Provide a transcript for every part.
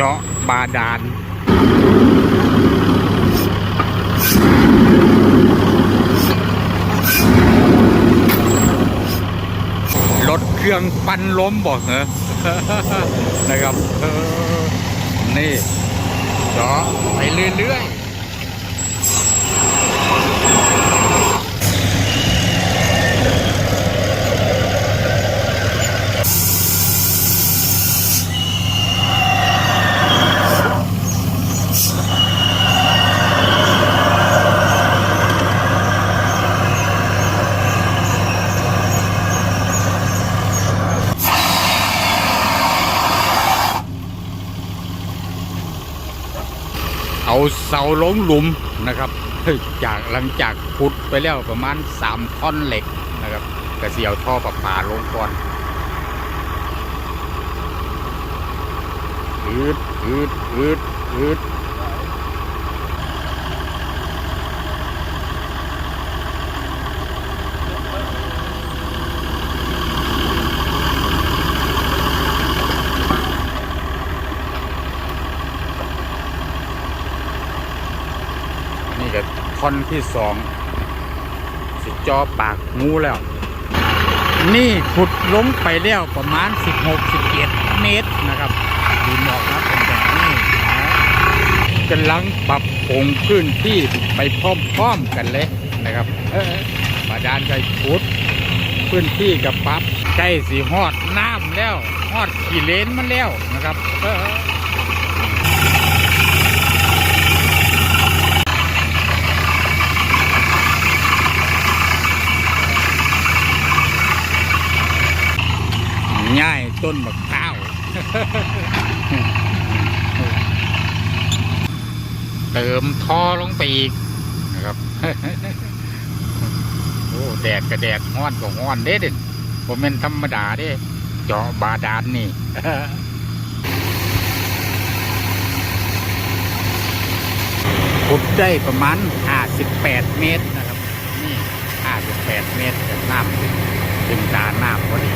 จาะบาดาลรถเครื่องปั้นล้มบอกเหรอนะครับนี่เจาะไปเรื่อยๆ เอาเสาล้มหลุมนะครับจากหลังจากขุดไปแล้วประมาณสามท่อนเหล็กนะครับกระเสียวท่อประปาลงก่อนอืดอืดอืดอืด นี่ท่อนที่สองสิจอปากงูแล้ว นี่ขุดลงไปแล้วประมาณ 16-17 เมตรนะครับดินออกมาเป็นแบบนี้นะกำลังปรับปรุงพื้นที่ไปพร้อมๆกันเลยนะครับเออบาดาลใจขุดพื้นที่กับปรับใกล้สีหอดน้ำแล้วหอดขี่เลนมันแล้วนะครับ ง่ายต้นมะพร้าวเติมท่อลงไปอีกนะครับ โอ้แดดก็แดดฮ้อนก็ฮ้อนเด้เด่นผมเป็นธรรมดาเด้เจาะบาดาลนี่ขุดได้ประมาณ 58 เมตรนะครับ นี่ 58 เมตรจากน้ำถึงตาน้ำพอดี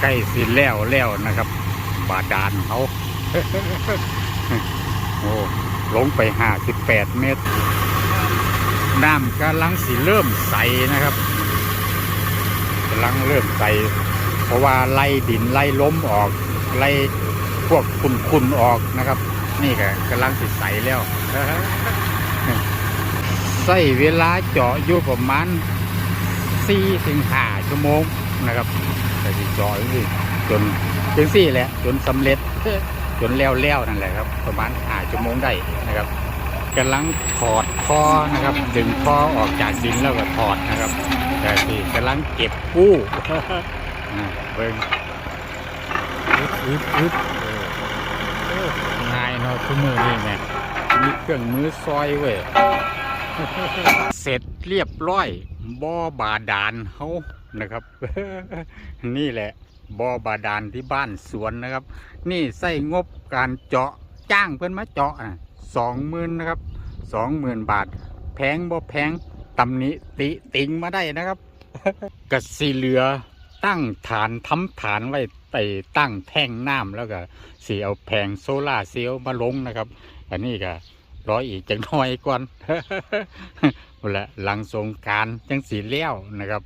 ใกล้สิแล้วแล้วนะครับ บาดาลเขาโอ้ลงไปห้าสิบแปดเมตร น้ำกำลังสิเริ่มใสนะครับกำลังเริ่มใส เพราะว่าไล่ดินไล่ล้มออก ไล่พวกคุนคุนๆออกนะครับ นี่ก็กำลังสิใสแล้วใส่เวลาเจาะอยู่ประมาณสี่ถึงห้าชั่วโมงนะครับ แต่ที่จอยนี่จนถึงสี่แหละจนสำเร็จจนแล้วแล้วนั่นแหละครับ ประมาณหาชั่วโมงได้นะครับกำลังถอดท่อนะครับ ดึงท่อออกจากดินแล้วก็ถอดนะครับแต่ที่กำลังเก็บกู้อ่าเบิ้งอึดอึดอึดเออเออนายเนาะทุกมือนี่แม่มีเครื่องมือซอยเว้ยเสร็จเรียบร้อยบ่อบาดาลเฮา นะครับ นี่แหละบ่อบาดาลที่บ้านสวนนะครับ นี่ใส่งบการเจาะจ้างเพื่อนมาเจาะสองหมื่นนะครับสองหมื่นบาท แพงบ่แพงตำหนิติติงมาได้นะครับกสีเหลือตั้งฐานทำฐานไว้ไปตั้งแท่งน้ำแล้วก็สีเอาแผงโซล่าเซลล์มาลงนะครับ อันนี้ก็ร้อยอีกจังน้อยก่อนนั่นแหละหลังสงการจังสีเลี้ยวนะครับ